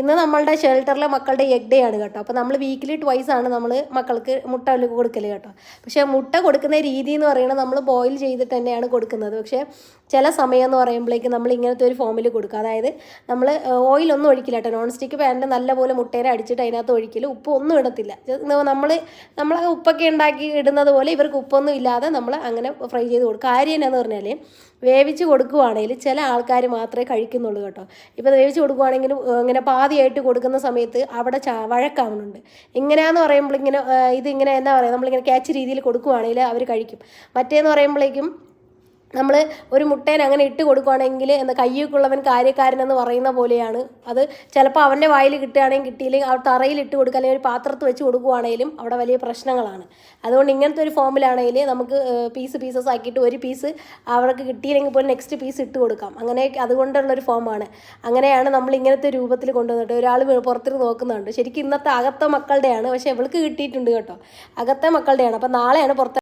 ഇന്ന് നമ്മളുടെ ഷെൽട്ടറിലെ മക്കളുടെ എഗ് ഡേ ആണ് കേട്ടോ. അപ്പോൾ നമ്മൾ വീക്കിലി ട്വൈസ് ആണ് നമ്മൾ മക്കൾക്ക് മുട്ട കൊടുക്കൽ കേട്ടോ. പക്ഷേ മുട്ട കൊടുക്കുന്ന രീതി എന്ന് പറയുന്നത് നമ്മൾ ബോയിൽ ചെയ്തിട്ട് തന്നെയാണ് കൊടുക്കുന്നത്. പക്ഷേ ചില സമയം എന്ന് പറയുമ്പോഴേക്കും നമ്മൾ ഇങ്ങനത്തെ ഒരു ഫോമിൽ കൊടുക്കുക അതായത് നമ്മൾ ഓയിൽ ഒന്നും ഒഴിക്കില്ല കേട്ടോ. നോൺ സ്റ്റിക്ക് പാനിൽ നല്ലപോലെ മുട്ടേനെ അടിച്ചിട്ട് അതിനകത്ത് ഒഴിക്കില്ല ഉപ്പ് ഒന്നും ഇടത്തില്ല. നമ്മൾ നമ്മൾ ഉപ്പൊക്കെ ഉണ്ടാക്കി ഇടുന്നത് പോലെ ഇവർക്ക് ഉപ്പൊന്നും ഇല്ലാതെ നമ്മൾ അങ്ങനെ ഫ്രൈ ചെയ്ത് കൊടുക്കുക കാര്യം എന്നാന്ന് പറഞ്ഞാൽ വേവിച്ച് കൊടുക്കുവാണെങ്കിൽ ചില ആൾക്കാർ മാത്രമേ കഴിക്കുന്നുള്ളൂ കേട്ടോ. ഇപ്പോൾ വേവിച്ച് കൊടുക്കുവാണെങ്കിലും ഇങ്ങനെ ഇങ്ങനെ പാതിയായിട്ട് കൊടുക്കുന്ന സമയത്ത് അവിടെ വഴക്കാവുന്നുണ്ട്. എങ്ങനെയാന്ന് പറയുമ്പോൾ ഇങ്ങനെ ഇതിങ്ങനെ എന്താ പറയുക നമ്മളിങ്ങനെ ക്യാച്ച് രീതിയിൽ കൊടുക്കുവാണെങ്കിൽ അവർ കഴിക്കും. മറ്റേന്ന് പറയുമ്പോഴേക്കും നമ്മൾ ഒരു മുട്ടേനെ അങ്ങനെ ഇട്ട് കൊടുക്കുകയാണെങ്കിൽ എന്താ കയ്യൊക്കെയുള്ളവൻ കാര്യക്കാരനെന്ന് പറയുന്ന പോലെയാണ്. അത് ചിലപ്പോൾ അവന്റെ വായിൽ കിട്ടുകയാണെങ്കിൽ കിട്ടിയില്ലെങ്കിൽ അവർ തറയിൽ ഇട്ട് കൊടുക്കുക അല്ലെങ്കിൽ ഒരു പാത്രത്ത് വെച്ച് കൊടുക്കുകയാണെങ്കിലും അവിടെ വലിയ പ്രശ്നങ്ങളാണ്. അതുകൊണ്ട് ഇങ്ങനത്തെ ഒരു ഫോമിലാണെങ്കിൽ നമുക്ക് പീസ് പീസസ് ആക്കിയിട്ട് ഒരു പീസ് അവർക്ക് കിട്ടിയില്ലെങ്കിൽ പോലും നെക്സ്റ്റ് പീസ് ഇട്ട് കൊടുക്കാം. അങ്ങനെ അതുകൊണ്ടുള്ളൊരു ഫോമാണ് അങ്ങനെയാണ് നമ്മൾ ഇങ്ങനത്തെ രൂപത്തിൽ കൊണ്ടുവന്നിട്ട് ഒരാൾ പുറത്തിട്ട് നോക്കുന്നുണ്ട്. ശരിക്കും ഇന്നത്തെ അകത്തെ മക്കളുടെയാണ് പക്ഷേ ഇവൾക്ക് കിട്ടിയിട്ടുണ്ട് കേട്ടോ. അകത്തെ മക്കളുടെയാണ്. അപ്പോൾ നാളെയാണ് പുറത്തെ